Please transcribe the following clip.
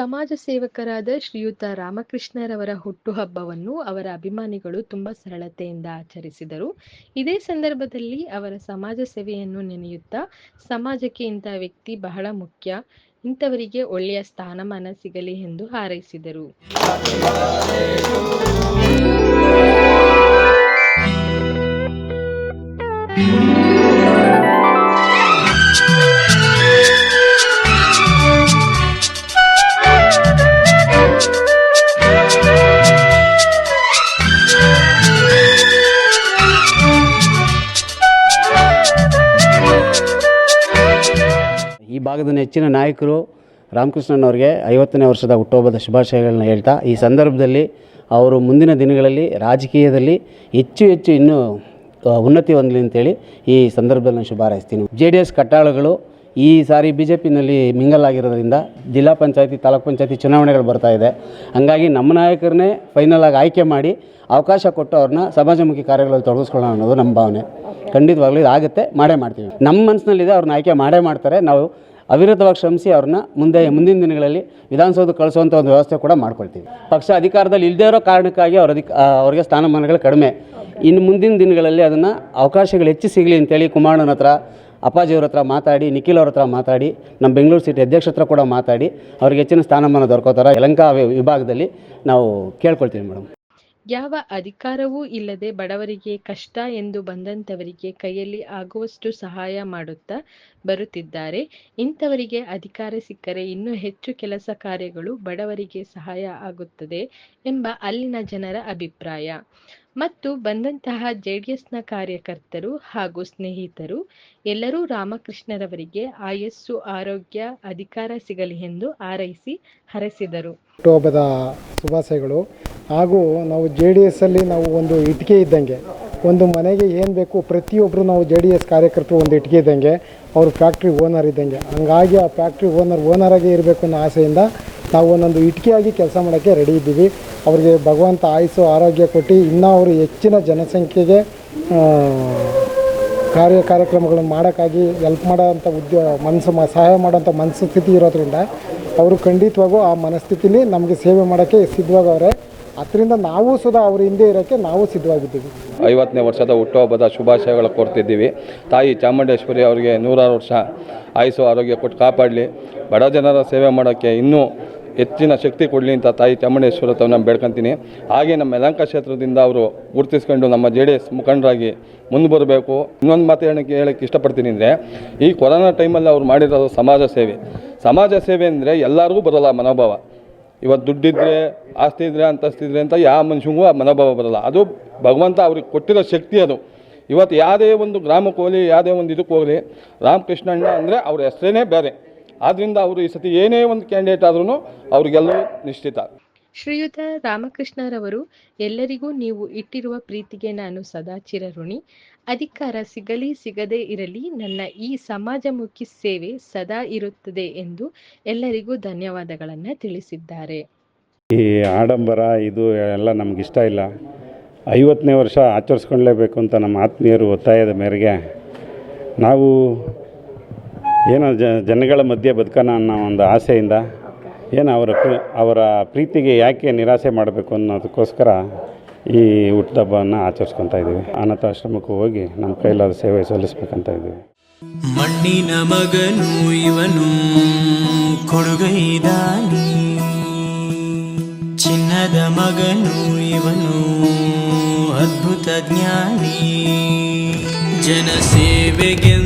ಸಮಾಜ ಸೇವಕರಾದ ಶ್ರೀಯುತ ರಾಮಕೃಷ್ಣರವರ ಹುಟ್ಟುಹಬ್ಬವನ್ನು ಅವರ ಅಭಿಮಾನಿಗಳು ತುಂಬಾ ಸರಳತೆಯಿಂದ ಆಚರಿಸಿದರು. ಇದೇ ಸಂದರ್ಭದಲ್ಲಿ ಅವರ ಸಮಾಜ ಸೇವೆಯನ್ನು ನೆನೆಯುತ್ತಾ ಸಮಾಜಕ್ಕೆ ಇಂತಹ ವ್ಯಕ್ತಿ ಬಹಳ ಮುಖ್ಯ, ಇಂಥವರಿಗೆ ಒಳ್ಳೆಯ ಸ್ಥಾನಮಾನ ಸಿಗಲಿ ಎಂದು ಹಾರೈಸಿದರು. ಈ ಭಾಗದ ನೆಚ್ಚಿನ ನಾಯಕರು ರಾಮಕೃಷ್ಣನವ್ರಿಗೆ ಐವತ್ತನೇ ವರ್ಷದ ಹುಟ್ಟುಹಬ್ಬದ ಶುಭಾಶಯಗಳನ್ನ ಹೇಳ್ತಾ, ಈ ಸಂದರ್ಭದಲ್ಲಿ ಅವರು ಮುಂದಿನ ದಿನಗಳಲ್ಲಿ ರಾಜಕೀಯದಲ್ಲಿ ಹೆಚ್ಚು ಹೆಚ್ಚು ಇನ್ನೂ ಉನ್ನತಿ ಹೊಂದಲಿ ಅಂತೇಳಿ ಈ ಸಂದರ್ಭದಲ್ಲಿ ನಾನು ಶುಭ ಹಾರೈಸ್ತೀನಿ ಜೆ ಡಿ ಎಸ್ ಕಟ್ಟಾಳುಗಳು ಈ ಸಾರಿ ಬಿ ಜೆ ಪಿನಲ್ಲಿ ಮಿಂಗಲ್ ಆಗಿರೋದ್ರಿಂದ ಜಿಲ್ಲಾ ಪಂಚಾಯತಿ, ತಾಲೂಕು ಪಂಚಾಯತಿ ಚುನಾವಣೆಗಳು ಬರ್ತಾ ಇದೆ. ಹಂಗಾಗಿ ನಮ್ಮ ನಾಯಕರನ್ನೇ ಫೈನಲ್ ಆಗಿ ಆಯ್ಕೆ ಮಾಡಿ ಅವಕಾಶ ಕೊಟ್ಟು ಅವ್ರನ್ನ ಸಮಾಜಮುಖಿ ಕಾರ್ಯಗಳಲ್ಲಿ ತೊಡಗಿಸ್ಕೊಳ್ಳೋಣ ಅನ್ನೋದು ನಮ್ಮ ಭಾವನೆ. ಖಂಡಿತವಾಗ್ಲೂ ಇದಾಗುತ್ತೆ, ಮಾಡೇ ಮಾಡ್ತೀವಿ. ನಮ್ಮ ಮನಸ್ಸಿನಲ್ಲಿದೆ ಅವ್ರನ್ನ ಆಯ್ಕೆ ಮಾಡೇ ಮಾಡ್ತಾರೆ. ನಾವು ಅವಿರತವಾಗಿ ಶ್ರಮಿಸಿ ಅವ್ರನ್ನ ಮುಂದೆ, ಮುಂದಿನ ದಿನಗಳಲ್ಲಿ ವಿಧಾನಸೌಧ ಕಳಿಸುವಂಥ ಒಂದು ವ್ಯವಸ್ಥೆ ಕೂಡ ಮಾಡ್ಕೊಳ್ತೀವಿ. ಪಕ್ಷ ಅಧಿಕಾರದಲ್ಲಿ ಇಲ್ಲದೇ ಇರೋ ಕಾರಣಕ್ಕಾಗಿ ಅವ್ರ ಅಧಿಕ ಅವ್ರಿಗೆ ಸ್ಥಾನಮಾನಗಳು ಕಡಿಮೆ. ಇನ್ನು ಮುಂದಿನ ದಿನಗಳಲ್ಲಿ ಅದನ್ನು ಅವಕಾಶಗಳು ಹೆಚ್ಚು ಸಿಗಲಿ ಅಂತೇಳಿ ಕುಮಾರಣ್ಣನ ಹತ್ರ ಅಪ್ಪಾಜಿಯವ್ರ ಹತ್ರ ಮಾತಾಡಿ, ನಿಖಿಲ್ ಅವ್ರ ಹತ್ರ ಮಾತಾಡಿ ನಮ್ಮ ಬೆಂಗಳೂರು ಸಿಟಿ ಅಧ್ಯಕ್ಷ ಹತ್ರ ಕೂಡ ಮಾತಾಡಿ, ಅವ್ರಿಗೆ ಹೆಚ್ಚಿನ ಸ್ಥಾನಮಾನ ದೊರಕೋತಾರೆ. ಯಲಂಕ ವಿಭಾಗದಲ್ಲಿ ನಾವು ಕೇಳ್ಕೊಳ್ತೀವಿ ಮೇಡಮ್. ಯಾವ ಅಧಿಕಾರವೂ ಇಲ್ಲದೆ ಬಡವರಿಗೆ ಕಷ್ಟ ಎಂದು ಬಂದಂತವರಿಗೆ ಕೈಯಲ್ಲಿ ಆಗುವಷ್ಟು ಸಹಾಯ ಮಾಡುತ್ತಾ ಬರುತ್ತಿದ್ದಾರೆ. ಇಂಥವರಿಗೆ ಅಧಿಕಾರ ಸಿಕ್ಕರೆ ಇನ್ನೂ ಹೆಚ್ಚು ಕೆಲಸ ಕಾರ್ಯಗಳು ಬಡವರಿಗೆ ಸಹಾಯ ಆಗುತ್ತದೆ ಎಂಬ ಅಲ್ಲಿನ ಜನರ ಅಭಿಪ್ರಾಯ. ಮತ್ತು ಬಂದಂತಹ ಜೆಡಿಎಸ್ನ ಕಾರ್ಯಕರ್ತರು ಹಾಗೂ ಸ್ನೇಹಿತರು ಎಲ್ಲರೂ ರಾಮಕೃಷ್ಣರವರಿಗೆ ಆಯಸ್ಸು, ಆರೋಗ್ಯ, ಅಧಿಕಾರ ಸಿಗಲಿ ಎಂದು ಹಾರೈಸಿ ಹರಸಿದರು. ಹುಟ್ಟುಹಬ್ಬದ ಶುಭಾಶಯಗಳು. ಹಾಗೂ ನಾವು ಜೆ ಡಿ ಎಸ್ಸಲ್ಲಿ ನಾವು ಒಂದು ಇಟ್ಟಿಗೆ ಇದ್ದಂಗೆ, ಒಂದು ಮನೆಗೆ ಏನು ಬೇಕು ಪ್ರತಿಯೊಬ್ಬರು ನಾವು ಜೆ ಡಿ ಎಸ್ ಕಾರ್ಯಕರ್ತರು ಒಂದು ಇಟ್ಟಿಗೆ ಇದ್ದಂಗೆ, ಅವರು ಫ್ಯಾಕ್ಟ್ರಿ ಓನರ್ ಇದ್ದಂಗೆ. ಹಂಗಾಗಿ ಆ ಫ್ಯಾಕ್ಟ್ರಿ ಓನರ್ ಓನರಾಗಿ ಇರಬೇಕು ಅನ್ನೋ ಆಸೆಯಿಂದ ನಾವು ಒಂದೊಂದು ಇಟ್ಕಿಯಾಗಿ ಕೆಲಸ ಮಾಡೋಕ್ಕೆ ರೆಡಿ ಇದ್ದೀವಿ. ಅವರಿಗೆ ಭಗವಂತ ಆಯುಸ್ಸು, ಆರೋಗ್ಯ ಕೊಟ್ಟು ಇನ್ನೂ ಅವರು ಹೆಚ್ಚಿನ ಜನಸಂಖ್ಯೆಗೆ ಕಾರ್ಯ ಕಾರ್ಯಕ್ರಮಗಳನ್ನು ಮಾಡೋಕ್ಕಾಗಿ ಹೆಲ್ಪ್ ಮಾಡೋಂಥ ಉದ್ಯೋಗ ಮನಸ್ಸು ಸಹಾಯ ಮಾಡೋಂಥ ಮನಸ್ಥಿತಿ ಇರೋದ್ರಿಂದ ಅವರು ಖಂಡಿತವಾಗೂ ಆ ಮನಸ್ಥಿತಿಲಿ ನಮಗೆ ಸೇವೆ ಮಾಡೋಕ್ಕೆ ಸಿದ್ಧವಾಗವ್ರೆ ಅದರಿಂದ ನಾವು ಸುಧಾ ಅವ್ರ ಹಿಂದೆ ಇರೋಕ್ಕೆ ನಾವು ಸಿದ್ಧವಾಗಿದ್ದೀವಿ. ಐವತ್ತನೇ ವರ್ಷದ ಹುಟ್ಟುಹಬ್ಬದ ಶುಭಾಶಯಗಳು ಕೋರ್ತಿದ್ದೀವಿ. ತಾಯಿ ಚಾಮುಂಡೇಶ್ವರಿ ಅವರಿಗೆ ನೂರಾರು ವರ್ಷ ಆಯುಸು ಆರೋಗ್ಯ ಕೊಟ್ಟು ಕಾಪಾಡಲಿ. ಬಡ ಜನರ ಸೇವೆ ಮಾಡೋಕ್ಕೆ ಇನ್ನೂ ಹೆಚ್ಚಿನ ಶಕ್ತಿ ಕೊಡಲಿ ಅಂತ ತಾಯಿ ಚಾಮುಂಡೇಶ್ವರ ತಾವು ಬೇಡ್ಕೊತೀನಿ. ಹಾಗೆ ನಮ್ಮ ಯಲಂಕ ಕ್ಷೇತ್ರದಿಂದ ಅವರು ಗುರುತಿಸ್ಕೊಂಡು ನಮ್ಮ ಜೆ ಡಿ ಎಸ್ ಮುಖಂಡರಾಗಿ ಮುಂದೆ ಬರಬೇಕು. ಇನ್ನೊಂದು ಮಾತು ಹೇಳೋಕ್ಕೆ ಹೇಳೋಕ್ಕೆ ಇಷ್ಟಪಡ್ತೀನಿ ಅಂದರೆ, ಈ ಕೊರೋನಾ ಟೈಮಲ್ಲಿ ಅವ್ರು ಮಾಡಿರೋದು ಸಮಾಜ ಸೇವೆ. ಸಮಾಜ ಸೇವೆ ಅಂದರೆ ಎಲ್ಲರಿಗೂ ಬರೋಲ್ಲ ಮನೋಭಾವ. ಇವತ್ತು ದುಡ್ಡಿದ್ರೆ ಆಸ್ತಿ ಇದ್ರೆ ಅಂತಸ್ತಿದ್ರೆ ಅಂತ ಯಾವ ಮನುಷ್ಯನಿಗೂ ಆ ಮನೋಭಾವ ಬರಲ್ಲ. ಅದು ಭಗವಂತ ಅವ್ರಿಗೆ ಕೊಟ್ಟಿರೋ ಶಕ್ತಿ ಅದು. ಇವತ್ತು ಯಾವುದೇ ಒಂದು ಗ್ರಾಮಕ್ಕೆ ಹೋಗಲಿ ಯಾವುದೇ ಒಂದು ಇದಕ್ಕೆ ಹೋಗಲಿ, ರಾಮಕೃಷ್ಣಣ್ಣ ಅಂದರೆ ಅವ್ರ ಹೆಸರೇನೇ ಬೇರೆ. ಆದ್ದರಿಂದ ಅವರು ಈ ಸತಿ ಏನೇ ಒಂದು ಕ್ಯಾಂಡಿಡೇಟ್ ಆದ್ರೂ ಅವ್ರಿಗೆಲ್ಲರೂ ನಿಶ್ಚಿತ. ಶ್ರೀಯುತ ರಾಮಕೃಷ್ಣರವರು ಎಲ್ಲರಿಗೂ ನೀವು ಇಟ್ಟಿರುವ ಪ್ರೀತಿಗೆ ನಾನು ಸದಾ ಚಿರಋಣಿ. ಅಧಿಕಾರ ಸಿಗಲಿ ಸಿಗದೇ ಇರಲಿ ನನ್ನ ಈ ಸಮಾಜಮುಖಿ ಸೇವೆ ಸದಾ ಇರುತ್ತದೆ ಎಂದು ಎಲ್ಲರಿಗೂ ಧನ್ಯವಾದಗಳನ್ನು ತಿಳಿಸಿದ್ದಾರೆ. ಈ ಆಡಂಬರ ಇದು ಎಲ್ಲ ನಮಗಿಷ್ಟ ಇಲ್ಲ. ಐವತ್ತನೇ ವರ್ಷ ಆಚರಿಸ್ಕೊಳ್ಳೇಬೇಕು ಅಂತ ನಮ್ಮ ಆತ್ಮೀಯರು ಒತ್ತಾಯದ ಮೇರೆಗೆ ನಾವು ಏನೋ ಜನಗಳ ಮಧ್ಯೆ ಬದುಕೋಣ ಅನ್ನೋ ಒಂದು ಆಸೆಯಿಂದ ಏನು ಅವರ ಅವರ ಪ್ರೀತಿಗೆ ಯಾಕೆ ನಿರಾಸೆ ಮಾಡಬೇಕು ಅನ್ನೋದಕ್ಕೋಸ್ಕರ ಈ ಹುಟ್ಟುಹಬ್ಬವನ್ನು ಆಚರಿಸ್ಕೊತಾ ಇದ್ದೀವಿ. ಅನಾಥಾಶ್ರಮಕ್ಕೂ ಹೋಗಿ ನಮ್ಮ ಕೈಲಾದ ಸೇವೆ ಸಲ್ಲಿಸ್ಬೇಕಂತ ಇದ್ದೀವಿ. ಮಣ್ಣಿನ ಮಗನು ಇವನು ಕೊಡುಗೈದಾನಿ ಚಿನ್ನದ ಮಗನು ಇವನು ಅದ್ಭುತ ಜ್ಞಾನಿ. ಜನಸೇವೆಗೆ